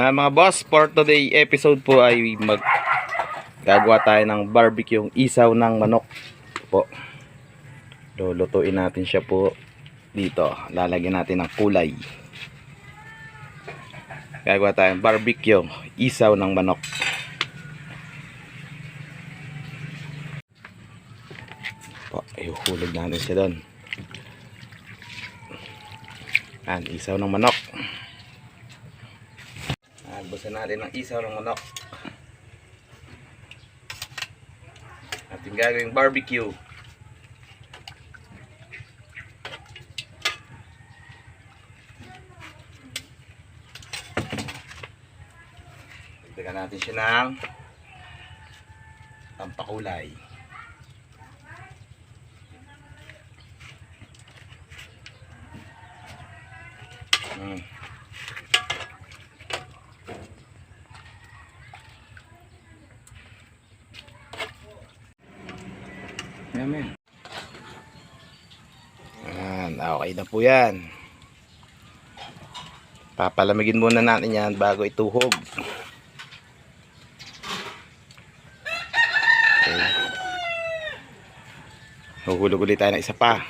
Ah, mga boss, for today episode po ay mag gagawa tayo ng barbecue isaw ng manok po. Lulutuin natin siya po dito. Lalagyan natin ng kulay. Gagawa tayo ng barbecue isaw ng manok. Po, ihuhulog natin siya doon. Yan, isaw ng manok. Albusan natin ng isaw ng manok. Ating gagawing barbecue. Dagdagan natin siya ng tampakulay. Mm. Amen. Yan, okay na po yan. Papalamigin muna natin yan bago ituhog. Okay. Huhulog ulit tayo ng isa pa.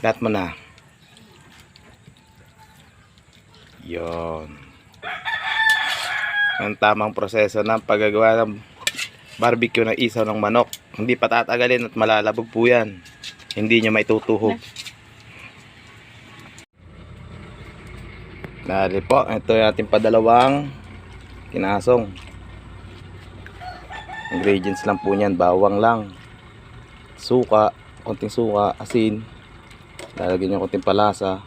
Lahat mo na. Yon. Ang tamang proseso ng paggagawa ng barbecue ng isaw ng manok. Hindi pa tatagalin at malalabog po yan. Hindi nyo maitutuhog. Dali po, ito yung ating padalawang kinasong. Ingredients lang po niyan, bawang lang. Suka, konting suka, asin. Lalagyan nyo konting palasa.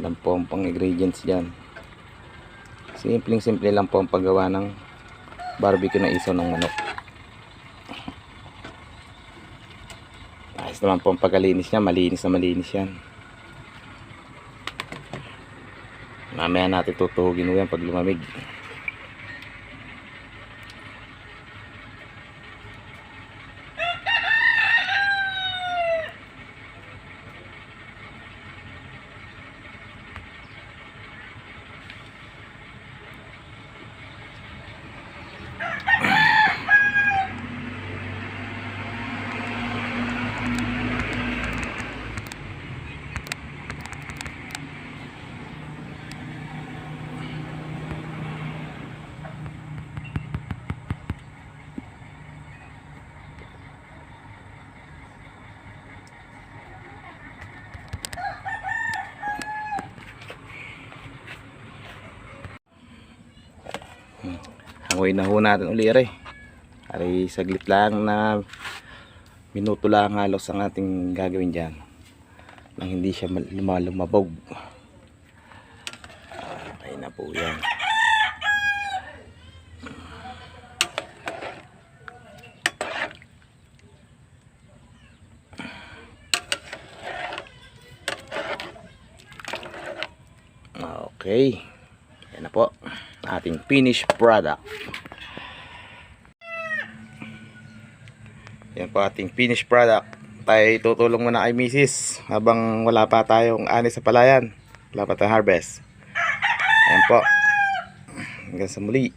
Alam po ang pang ingredients dyan. Simpleng simple lang po ang paggawa ng barbecue na isaw ng manok. Ayos naman po ang pagkalinis niya. Malinis na malinis yan. Mamaya natin tutuhugin mo yan pag lumamig. Hangoy na ho natin uli rin. Ari saglit lang na minuto lang halos ang ating gagawin dyan. Nang hindi siya mal- lumalumabog. Okay na po yan. Okay. Yan na po. Ating finished product. Yan po ating finished product. Tayo tutulong muna kay Mrs. Habang wala pa tayong ani sa palayan. Wala pa tayong harvest. Yan po. Hanggang sa muli.